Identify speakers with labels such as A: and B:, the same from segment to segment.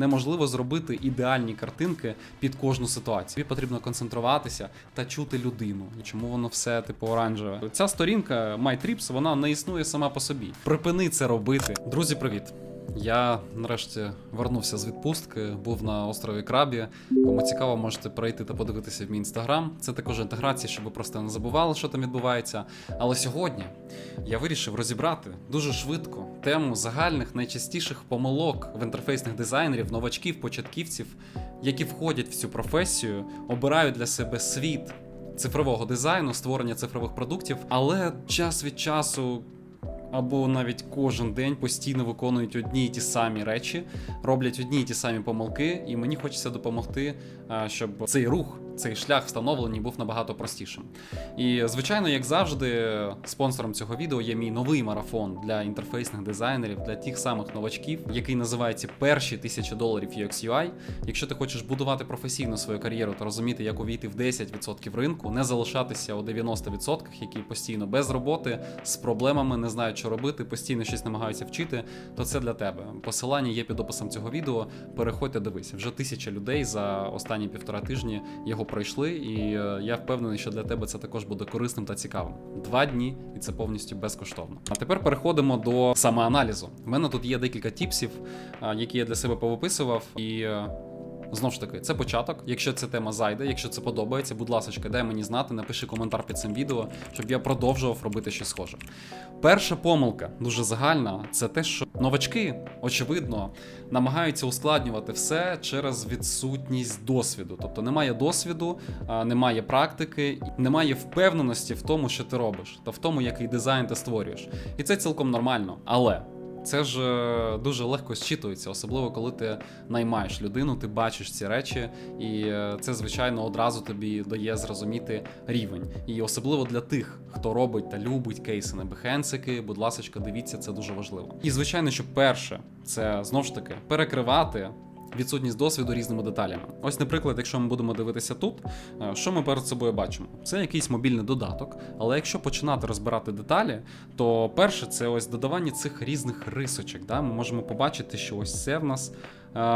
A: неможливо зробити ідеальні картинки під кожну ситуацію. Тобі потрібно концентруватися та чути людину. Чому воно все типу оранжеве? Ця сторінка MyTrips, вона не існує сама по собі. Припини це робити. Друзі, привіт! Я нарешті вернувся з відпустки, був на острові Крабі. Кому цікаво, можете пройти та подивитися в мій інстаграм. Це також інтеграція, щоб ви просто не забували, що там відбувається. Але сьогодні я вирішив розібрати дуже швидко тему загальних найчастіших помилок в інтерфейсних дизайнерів, новачків, початківців, які входять в цю професію, обирають для себе світ цифрового дизайну, створення цифрових продуктів, але час від часу або навіть кожен день постійно виконують одні й ті самі речі, роблять одні й ті самі помилки, і мені хочеться допомогти, щоб цей рух, цей шлях встановлений був набагато простішим. І звичайно, як завжди, спонсором цього відео є мій новий марафон для інтерфейсних дизайнерів, для тих самих новачків, який називається Перші тисячі доларів UX UI. Якщо ти хочеш будувати професійно свою кар'єру та розуміти, як увійти в 10% ринку, не залишатися у 90%, які постійно без роботи, з проблемами, не знають, що робити, постійно щось намагаються вчити, то це для тебе. Посилання є під описом цього відео. Переходьте, дивись. Вже тисяча людей за останні півтора тижні його пройшли, і е, я впевнений, що для тебе це також буде корисним та цікавим. Два дні, і це повністю безкоштовно. А тепер переходимо до самоаналізу. У мене тут є декілька тіпсів, які я для себе повиписував, і е, Знову ж таки, це початок. Якщо ця тема зайде, якщо це подобається, будь ласка, дай мені знати, напиши коментар під цим відео, щоб я продовжував робити щось схоже. Перша помилка, дуже загальна, це те, що новачки, очевидно, намагаються ускладнювати все через відсутність досвіду. Тобто немає досвіду, немає практики, немає впевненості в тому, що ти робиш, та в тому, який дизайн ти створюєш. І це цілком нормально. Але. Це ж е, дуже легко зчитується, особливо коли ти наймаєш людину, ти бачиш ці речі, і е, це, звичайно, одразу тобі дає зрозуміти рівень. І особливо для тих, хто робить та любить кейси на бехенсики, будь ласка, дивіться, це дуже важливо. І звичайно, що перше, це знову ж таки перекривати. Відсутність досвіду різними деталями. Ось, наприклад, якщо ми будемо дивитися тут, е, що ми перед собою бачимо? Це якийсь мобільний додаток, але якщо починати розбирати деталі, то перше це ось додавання цих різних рисочок. Да? Ми можемо побачити, що ось це в нас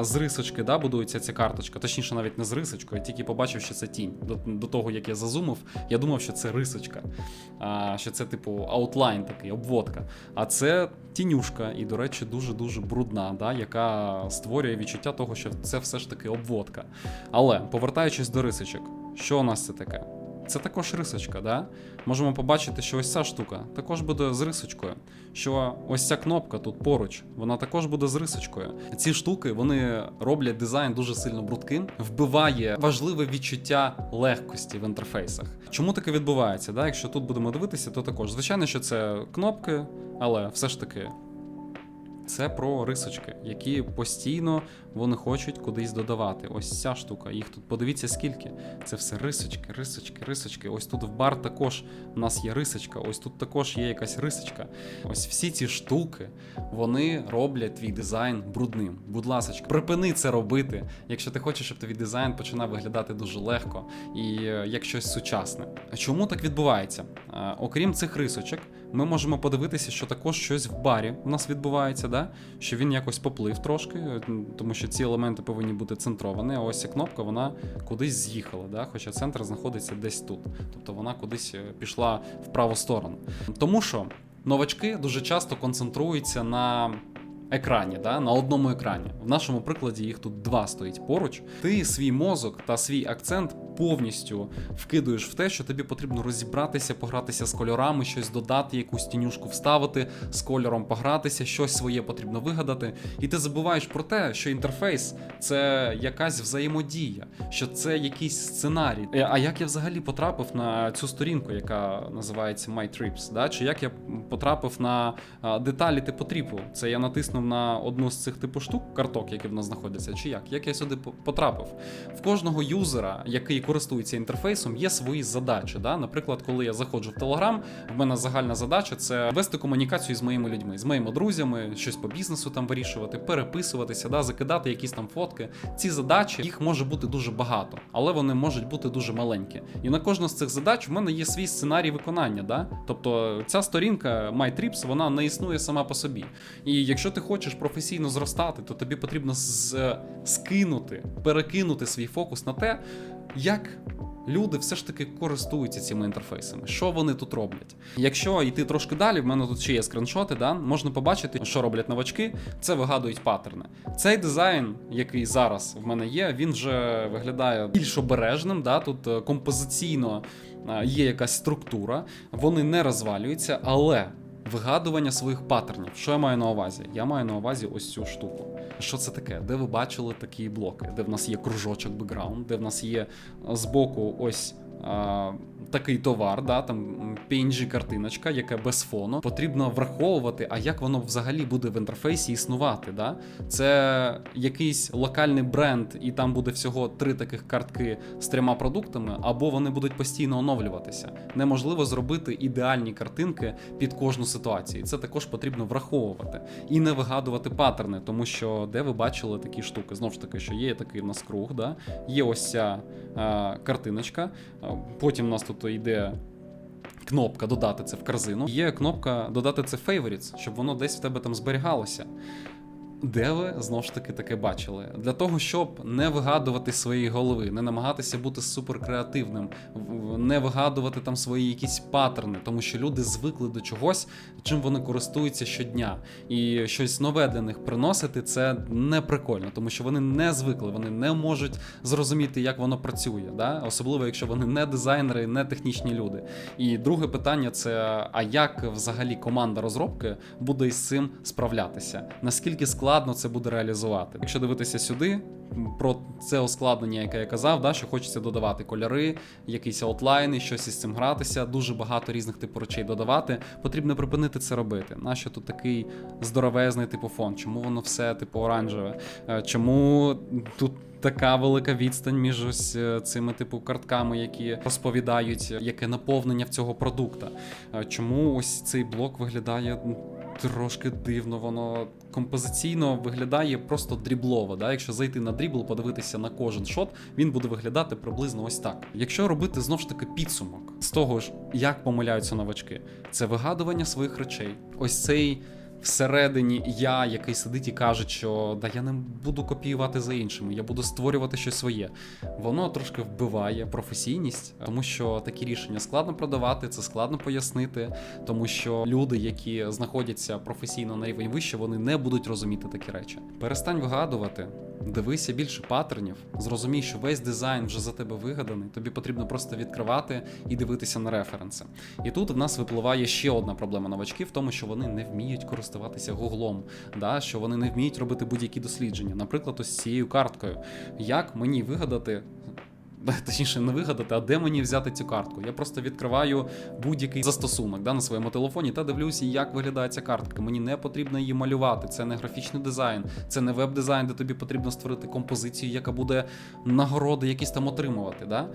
A: з рисочки да, будується ця карточка. Точніше, навіть не з рисочкою, я тільки побачив, що це тінь. До, до того, як я зазумив, я думав, що це рисочка, а, що це, типу, аутлайн такий, обводка. А це тінюшка, і, до речі, дуже-дуже брудна, да, яка створює відчуття того, що це все ж таки обводка. Але повертаючись до рисочок, що у нас це таке? Це також рисочка, да? Можемо побачити, що ось ця штука також буде з рисочкою. Що ось ця кнопка тут поруч, вона також буде з рисочкою. Ці штуки вони роблять дизайн дуже сильно брудким, вбиває важливе відчуття легкості в інтерфейсах. Чому таке відбувається? Да? Якщо тут будемо дивитися, то також звичайно, що це кнопки, але все ж таки це про рисочки, які постійно вони хочуть кудись додавати. Ось ця штука. Їх тут подивіться скільки. Це все рисочки, рисочки, рисочки. Ось тут в бар також у нас є рисочка. Ось тут також є якась рисочка. Ось всі ці штуки вони роблять твій дизайн брудним. Будь ласка, припини це робити, якщо ти хочеш, щоб твій дизайн починав виглядати дуже легко і е, як щось сучасне. Чому так відбувається? Е, Окрім цих рисочок, ми можемо подивитися, що також щось в барі у нас відбувається, да? що він якось поплив трошки, е, тому що ці елементи повинні бути центровані, а ось ця кнопка вона кудись з'їхала, да? хоча центр знаходиться десь тут. Тобто вона кудись е, пішла в праву сторону. Тому що новачки дуже часто концентруються на. Екрані, да, на одному екрані. В нашому прикладі їх тут два стоїть поруч. Ти свій мозок та свій акцент повністю вкидуєш в те, що тобі потрібно розібратися, погратися з кольорами, щось додати, якусь тінюшку вставити, з кольором погратися, щось своє потрібно вигадати. І ти забуваєш про те, що інтерфейс це якась взаємодія, що це якийсь сценарій. Е, А як я взагалі потрапив на цю сторінку, яка називається My Trips, да? чи як я потрапив на деталі типу тріпу? Це я натиснув на одну з цих типу штук, карток, які в нас знаходяться, чи як? Як я сюди потрапив? В кожного юзера, який користуються інтерфейсом, є свої задачі. Да? Наприклад, коли я заходжу в Telegram, в мене загальна задача це вести комунікацію з моїми людьми, з моїми друзями, щось по бізнесу там вирішувати, переписуватися, да, закидати якісь там фотки. Ці задачі їх може бути дуже багато, але вони можуть бути дуже маленькі. І на кожну з цих задач в мене є свій сценарій виконання. Да? Тобто ця сторінка MyTrips, вона не існує сама по собі. І якщо ти хочеш професійно зростати, то тобі потрібно з- скинути, перекинути свій фокус на те, як люди все ж таки користуються цими інтерфейсами. Що вони тут роблять? Якщо йти трошки далі, в мене тут ще є скріншоти, да? можна побачити, що роблять новачки, це вигадують паттерни. Цей дизайн, який зараз в мене є, він вже виглядає більш обережним. Да? Тут е, композиційно е, є якась структура, вони не розвалюються, але. Вигадування своїх паттернів. Що я маю на увазі? Я маю на увазі ось цю штуку. Що це таке? Де ви бачили такі блоки? Де в нас є кружочок бекграунд, де в нас є е, збоку ось. Такий товар, да, там м, PNG-картиночка, яка без фону. Потрібно враховувати, а як воно взагалі буде в інтерфейсі існувати. Да? Це якийсь локальний бренд, і там буде всього три таких картки з трьома продуктами, або вони будуть постійно оновлюватися. Неможливо зробити ідеальні картинки під кожну ситуацію. Це також потрібно враховувати і не вигадувати паттерни, тому що де ви бачили такі штуки? Знову ж таки, що є такий в нас круг, да? є ось ця е, картиночка. Потім у нас тут йде. Кнопка додати це в корзину. Є кнопка додати це favorites, щоб воно десь в тебе там зберігалося. Де ви знову ж таки таке бачили? Для того, щоб не вигадувати свої голови, не намагатися бути суперкреативним, не вигадувати там свої якісь паттерни, тому що люди звикли до чогось, чим вони користуються щодня. І щось нове для них приносити це не прикольно, тому що вони не звикли, вони не можуть зрозуміти, як воно працює. Да? Особливо, якщо вони не дизайнери, не технічні люди. І друге питання це: а як взагалі команда розробки буде із цим справлятися? Наскільки складно це буде реалізувати? Якщо дивитися сюди. Про це ускладнення, яке я казав, да, що хочеться додавати кольори, якісь аутлайни, щось із цим гратися, дуже багато різних типу речей додавати. Потрібно припинити це робити. Нащо тут такий здоровезний типу фон? Чому воно все типу оранжеве? Е, Чому тут така велика відстань між ось е, цими типу картками, які розповідають, яке наповнення в цього продукта? Е, Чому ось цей блок виглядає м, трошки дивно? Воно композиційно виглядає просто дріблово. Да? Якщо зайти на дрібл, подивитися на кожен шот, він буде виглядати приблизно ось так. Якщо робити знов ж таки підсумок з того ж, як помиляються новачки, це вигадування своїх речей. Ось цей всередині я, який сидить і каже, що да я не буду копіювати за іншими, я буду створювати щось своє. Воно трошки вбиває професійність, тому що такі рішення складно продавати, це складно пояснити, тому що люди, які знаходяться професійно на рівень вище, вони не будуть розуміти такі речі. Перестань вигадувати. Дивися більше паттернів, зрозумій, що весь дизайн вже за тебе вигаданий. Тобі потрібно просто відкривати і дивитися на референси. І тут в нас випливає ще одна проблема новачків в тому, що вони не вміють користуватися гуглом, да? що вони не вміють робити будь-які дослідження. Наприклад, ось цією карткою. Як мені вигадати Точніше, не вигадати, а де мені взяти цю картку. Я просто відкриваю будь-який застосунок да, на своєму телефоні та дивлюся, як виглядає ця картка. Мені не потрібно її малювати. Це не графічний дизайн, це не веб-дизайн, де тобі потрібно створити композицію, яка буде нагороди якісь там отримувати. Да?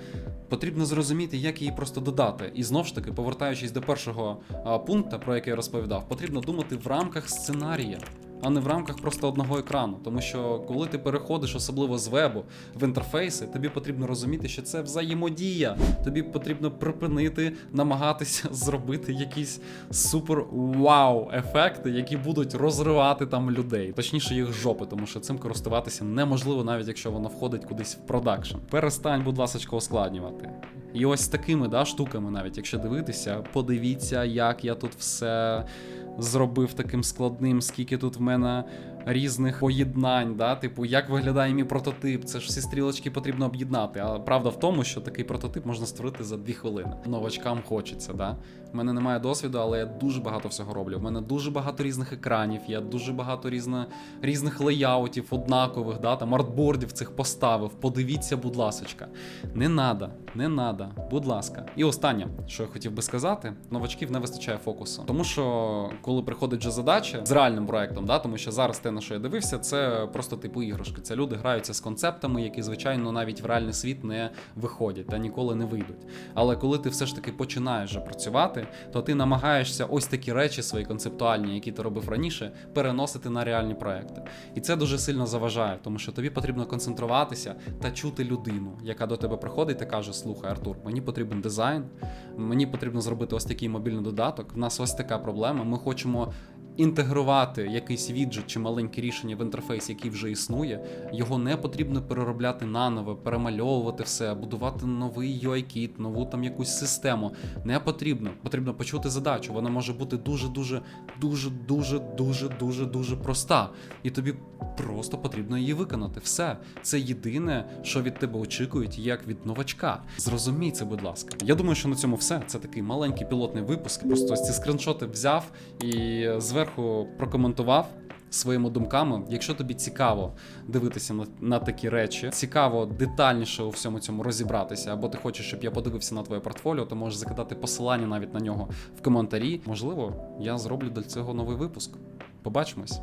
A: Потрібно зрозуміти, як її просто додати. І знов ж таки, повертаючись до першого пункту, про який я розповідав, потрібно думати в рамках сценарія а не в рамках просто одного екрану. Тому що коли ти переходиш, особливо з вебу в інтерфейси, тобі потрібно розуміти, що це взаємодія. Тобі потрібно припинити намагатися зробити якісь супер вау ефекти, які будуть розривати там людей, точніше їх жопи, тому що цим користуватися неможливо, навіть якщо воно входить кудись в продакшн. Перестань, будь ласка, ускладнювати. І ось такими да, штуками, навіть якщо дивитися, подивіться, як я тут все зробив таким складним, скільки тут в мене різних поєднань, да? типу, як виглядає мій прототип. Це ж всі стрілочки потрібно об'єднати. А правда в тому, що такий прототип можна створити за дві хвилини. Новачкам хочеться, да. У мене немає досвіду, але я дуже багато всього роблю. У мене дуже багато різних екранів, я дуже багато різна, різних леяутів, однакових, да, там артбордів цих поставив. Подивіться, будь ласочка. Не надо, не надо, будь ласка. І останнє, що я хотів би сказати, новачків не вистачає фокусу. Тому що коли приходить вже задача з реальним проектом, да, тому що зараз ти на що я дивився, це просто типу іграшки. Це люди граються з концептами, які, звичайно, навіть в реальний світ не виходять та ніколи не вийдуть. Але коли ти все ж таки починаєш працювати, то ти намагаєшся ось такі речі свої концептуальні, які ти робив раніше, переносити на реальні проекти. І це дуже сильно заважає, тому що тобі потрібно концентруватися та чути людину, яка до тебе приходить і каже: Слухай, Артур, мені потрібен дизайн, мені потрібно зробити ось такий мобільний додаток. В нас ось така проблема. Ми хочемо. Інтегрувати якийсь віджит чи маленьке рішення в інтерфейс, який вже існує, його не потрібно переробляти наново, перемальовувати все, будувати новий UI-кіт, нову там якусь систему. Не потрібно. Потрібно почути задачу. Вона може бути дуже, дуже, дуже, дуже, дуже, дуже, дуже проста. І тобі просто потрібно її виконати. Все. Це єдине, що від тебе очікують, як від новачка. Зрозумій це, будь ласка. Я думаю, що на цьому все. Це такий маленький пілотний випуск. Просто ці скріншоти взяв і зверху прокоментував. Своїми думками, якщо тобі цікаво дивитися на, на такі речі, цікаво детальніше у всьому цьому розібратися, або ти хочеш, щоб я подивився на твоє портфоліо, то можеш закидати посилання навіть на нього в коментарі. Можливо, я зроблю для цього новий випуск. Побачимось.